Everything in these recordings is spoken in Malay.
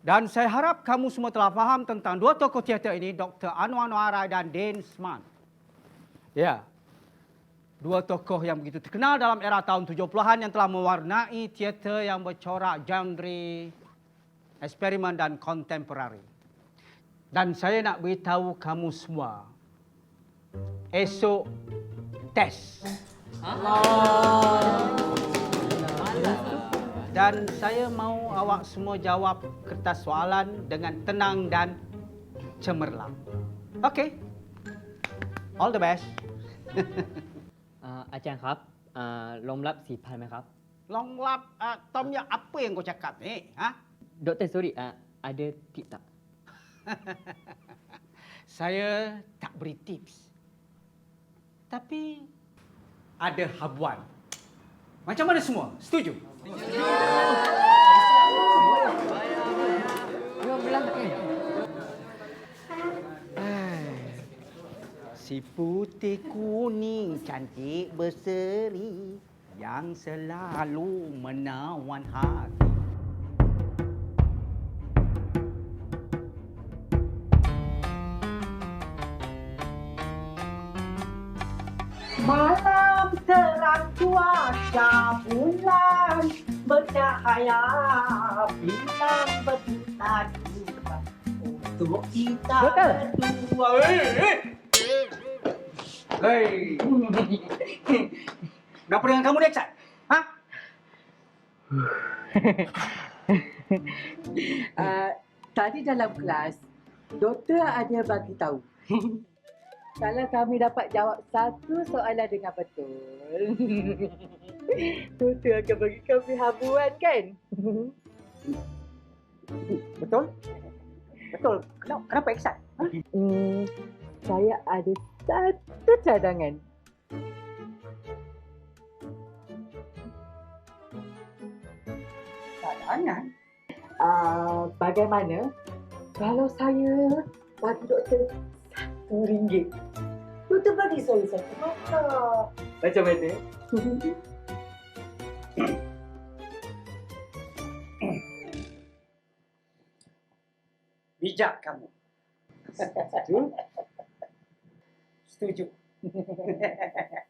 Dan saya harap kamu semua telah faham tentang dua tokoh teater ini, Dr. Anwar Noara dan Dane Sman. Ya, dua tokoh yang begitu terkenal dalam era tahun 70-an yang telah mewarnai teater yang bercorak genre eksperimen dan kontemporari. Dan saya nak beritahu kamu semua, esok tes Dan saya mau awak semua jawab kertas soalan dengan tenang dan cemerlang. Okey. All the best. อ่าอาจารย์ครับอ่าลมรับสี่พันไหมครับ Long lap, uh, Tom ya apa yang kau cakap ni? Ha? ดรsorry อ่า ada tip tak Saya tak beri tips. Tapi ada habuan. Macam mana semua? Setuju? Si putih kuning cantik berseri yang selalu menawan hati. Malam terang cuaca bulan bercahaya bintang bertinta juga untuk kita Betul. berdua. Hei. Kenapa dengan kamu Dexan? Ha? Uh, tadi dalam kelas, doktor ada bagi tahu. Kalau kami dapat jawab satu soalan dengan betul, doktor akan bagi kami habuan kan? Betul? Betul. Kenapa, kenapa Iksan? Ha? Hmm, saya ada satu cadangan. Cadangan? Uh, bagaimana kalau saya bagi doktor satu ringgit? Doktor bagi saya satu mata. Macam mana? Bijak kamu. Setuju? Setuju.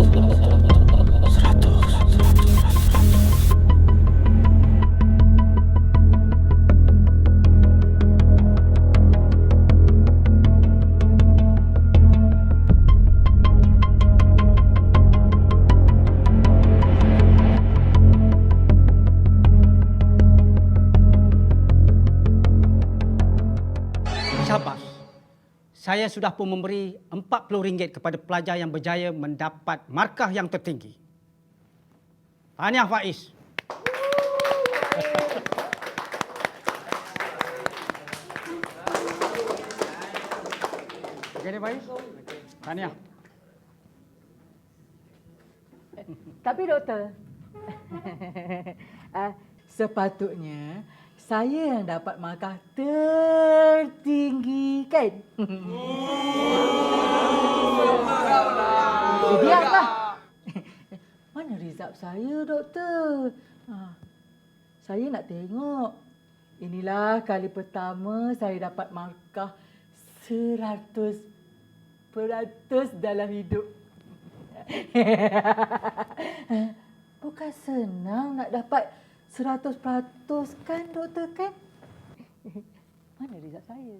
Saya sudah pun memberi RM40 kepada pelajar yang berjaya mendapat markah yang tertinggi. Tahniah Faiz. Okey Faiz? Tahniah. Tapi doktor, uh, sepatutnya saya yang dapat markah tertinggi kan? Biarlah. Mana result saya doktor? Ha, saya nak tengok. Inilah kali pertama saya dapat markah seratus peratus dalam hidup. Bukan senang nak dapat seratus peratus kan doktor kan? Mana result saya?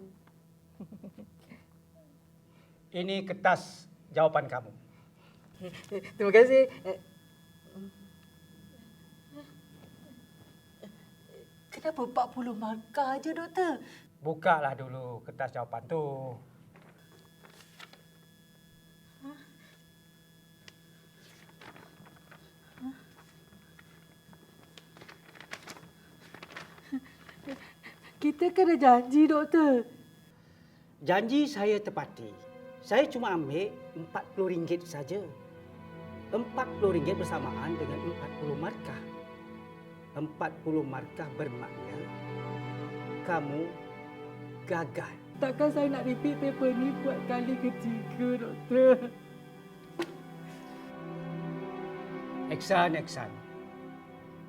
Ini kertas jawapan kamu. Terima kasih. Kenapa 40 markah aja doktor? Bukalah dulu kertas jawapan tu. Kita kena janji, doktor. Janji saya tepati. Saya cuma ambil RM40 saja. RM40 bersamaan dengan 40 markah. 40 markah bermakna kamu gagal. Takkan saya nak repeat paper ni buat kali ketiga, doktor. Eksan, Eksan.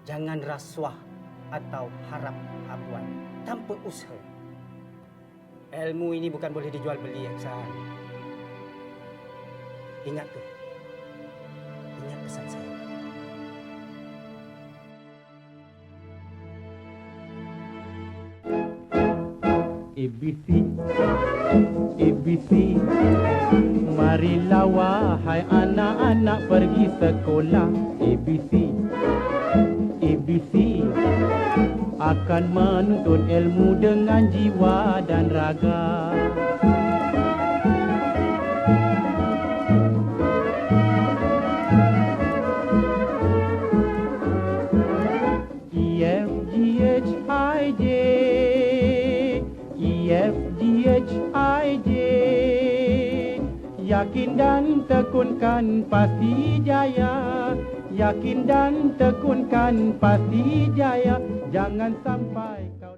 Jangan rasuah atau harap abuan tanpa usaha. Ilmu ini bukan boleh dijual beli, Eksan. Ingat tu. Ingat pesan saya. ABC ABC Marilah wahai anak-anak pergi sekolah ABC ABC Akan menuntut ilmu dengan jiwa dan raga. E F H I J. E F H I J. Yakin dan tekunkan pasti jaya Yakin dan tekunkan pasti jaya Jangan sampai